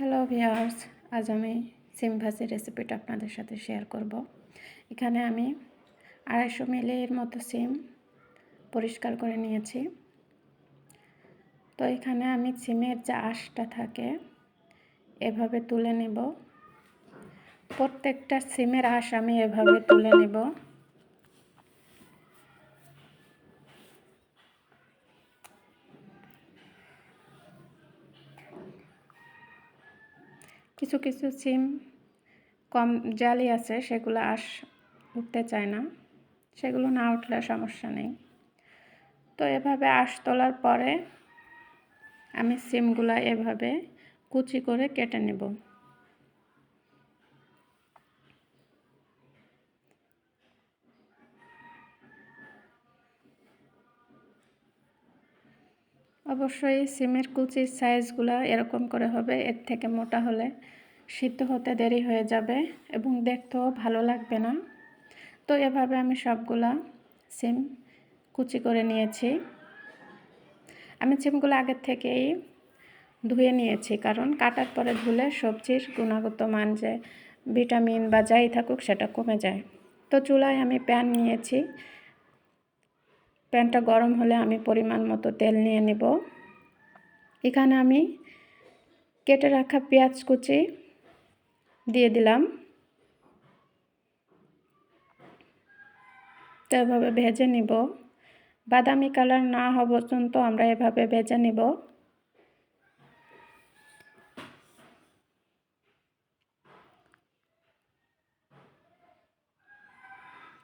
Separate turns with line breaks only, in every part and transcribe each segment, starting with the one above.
Hello viewers আজ আমি সিম ভাজির রেসিপিটা আপনাদের সাথে শেয়ার করব। এখানে আমি আড়াইশো মিলির মতো সিম পরিষ্কার করে নিয়েছি। তো এখানে আমি সিমের যে আঁশটা থাকে, এভাবে তুলে নেব। প্রত্যেকটা সিমের আঁশ আমি এভাবে তুলে নেব। কিছু কিছু সিম কম জালি আছে, সেগুলো আস উঠতে চায় না। সেগুলো না উঠলে সমস্যা নেই। তো এভাবে আস তোলার পরে আমি সিমগুলো এভাবে কুচি করে কেটে নেব। অবশ্যই সিমের কুচির সাইজগুলো এরকম করে হবে, এর থেকে মোটা হলে। সিদ্ধ হতে দেরি হয়ে যাবে এবং দেখতেও ভালো লাগবে না। তো এভাবে আমি সবগুলা সিম কুচি করে নিয়েছি। আমি সিমগুলো আগের থেকেই ধুয়ে নিয়েছি, কারণ কাটার পরে ধুলে সবজির গুণগত মান যে ভিটামিন বা যাই থাকুক সেটা কমে যায়। তো চুলায় আমি প্যান নিয়েছি। প্যানটা গরম হলে আমি পরিমাণ মতো তেল নিয়ে নেব। এখানে আমি কেটে রাখা পেঁয়াজ কুচি দিয়ে দিলাম। তো এভাবে ভেজে নিব। বাদামি কালার না হওয়া পর্যন্ত আমরা এভাবে ভেজে নিব।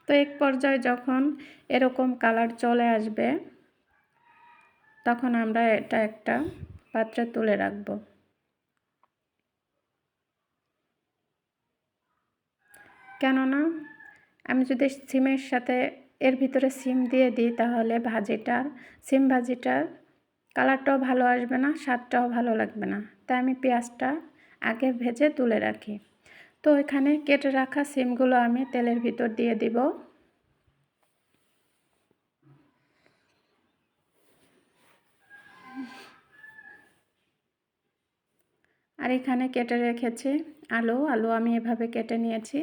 তো এক পর্যায়ে যখন এরকম কালার চলে আসবে, তখন আমরা এটা একটা পাত্রে তুলে রাখব। কেননা আমি যদি সিমের সাথে এর ভিতরে সিম দিয়ে দিই, তাহলে ভাজিটার, সিম ভাজিটার কালারটাও ভালো আসবে না, স্বাদটাও ভালো লাগবে না। তাই আমি পেঁয়াজটা আগে ভেজে তুলে রাখি। তো এখানে কেটে রাখা সিমগুলো আমি তেলের ভিতর দিয়ে দিব। আর এখানে কেটে রেখেছি আলু। আলু আমি এভাবে কেটে নিয়েছি।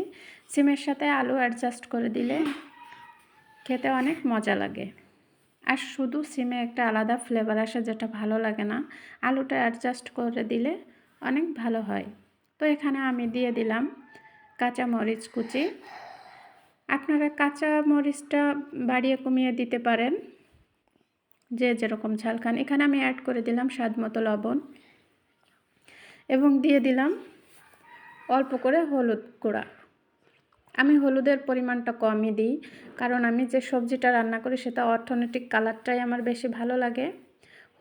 সিমের সাথে আলু অ্যাডজাস্ট করে দিলে খেতে অনেক মজা লাগে। আর শুধু সিমে একটা আলাদা ফ্লেভার আসে যেটা ভালো লাগে না। আলুটা অ্যাডজাস্ট করে দিলে অনেক ভালো হয়। তো এখানে আমি দিয়ে দিলাম কাঁচা মরিচ কুচি। আপনারা কাঁচা মরিচটা বাড়িয়ে কমিয়ে দিতে পারেন, যে যেরকম ঝাল খান। এখানে আমি অ্যাড করে দিলাম স্বাদ মতো লবণ এবং দিয়ে দিলাম অল্প করে হলুদ গুঁড়া। আমি হলুদের পরিমাণটা কমই দিই, কারণ আমি যে সবজিটা রান্না করি সেটা অর্থনৈতিক কালারটাই আমার বেশি ভালো লাগে।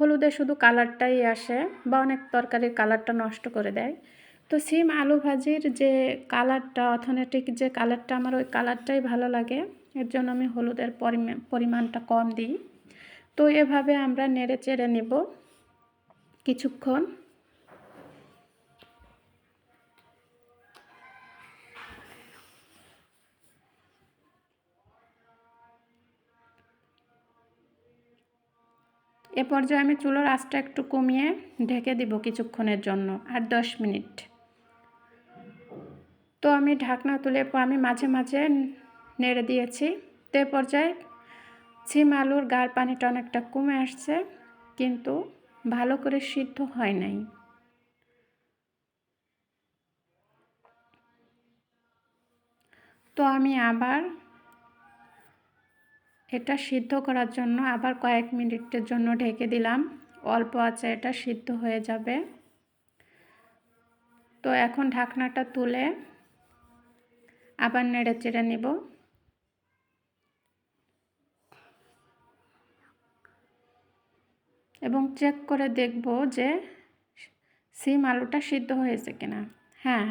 হলুদে শুধু কালারটাই আসে বা অনেক তরকারির কালারটা নষ্ট করে দেয়। তো সিম আলু ভাজির যে কালারটা অর্থনৈতিক যে কালারটা আমার ওই কালারটাই ভালো লাগে। এর জন্য আমি হলুদের পরিমাণটা কম দিই। তো এভাবে আমরা নেড়ে চেড়ে নেব কিছুক্ষণ। এ পর্যায়ে আমি চুলোর আঁচটা একটু কমিয়ে ঢেকে দিব কিছুক্ষণের জন্য, আর দশ মিনিট। তো আমি ঢাকনা তুলে আমি মাঝে মাঝে নেড়ে দিয়েছি। তো পর্যায়ে সিম আলুর গার পানিটা অনেকটা কমে আসছে, কিন্তু ভালো করে সিদ্ধ হয় নাই। তো আমি আবার এটা সিদ্ধ করার জন্য আবার কয়েক মিনিটের জন্য ঢেকে দিলাম। অল্প আছে, এটা সিদ্ধ হয়ে যাবে। তো এখন ঢাকনাটা তুলে আবার নেড়ে চেড়ে নেব। এবং চেক করে দেখব যে সিম আলুটা সিদ্ধ হয়েছে কিনা। হ্যাঁ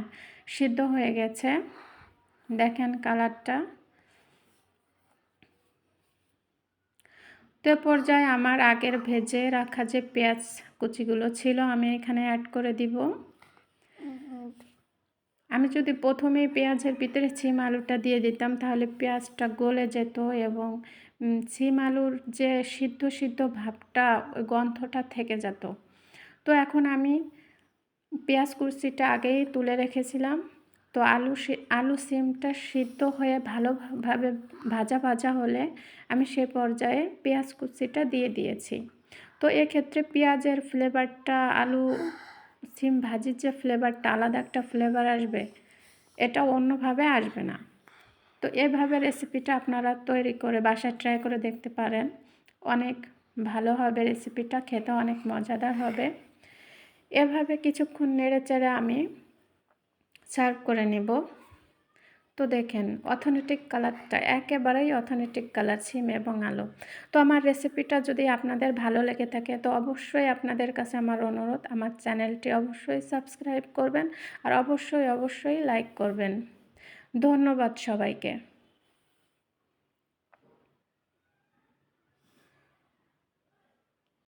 সিদ্ধ হয়ে গেছে। দেখেন কালারটা। তো পর্যায়ে আমার আগের ভেজে রাখা যে পেঁয়াজ কুচিগুলো ছিল, আমি এখানে অ্যাড করে দিব। আমি যদি প্রথমেই পেঁয়াজের ভিতরে সিম আলুটা দিয়ে দিতাম, তাহলে পেঁয়াজটা গলে যেত এবং সিম আলুর যে সিদ্ধ সিদ্ধ ভাবটা গন্ধটা থেকে যেত। তো এখন আমি পেঁয়াজ কুচিটা আগেই তুলে রেখেছিলাম। তো আলু আলু সিমটা সিদ্ধ হয়ে ভালোভাবে ভাজা ভাজা হলে আমি সে পর্যায়ে পেঁয়াজ কুচিটা দিয়ে দিয়েছি। তো এক্ষেত্রে পেঁয়াজের ফ্লেভারটা আলু সিম ভাজির যে ফ্লেভারটা আলাদা একটা ফ্লেভার আসবে এটা অন্যভাবে আসবে না। তো এভাবে রেসিপিটা আপনারা তৈরি করে বাসায় ট্রাই করে দেখতে পারেন। অনেক ভালো হবে রেসিপিটা খেতে অনেক মজাদার হবে। এভাবে কিছুক্ষণ নেড়ে চেড়ে আমি সার্ভ করে নেব। তো দেখেন অথেন্টিক কালারটা একেবারেই অথেন্টিক কালার সিম এবং আলো। তো আমার রেসিপিটা যদি আপনাদের ভালো লেগে থাকে, তো অবশ্যই আপনাদের কাছে আমার অনুরোধ, আমার চ্যানেলটি অবশ্যই সাবস্ক্রাইব করবেন আর অবশ্যই অবশ্যই লাইক করবেন। ধন্যবাদ সবাইকে।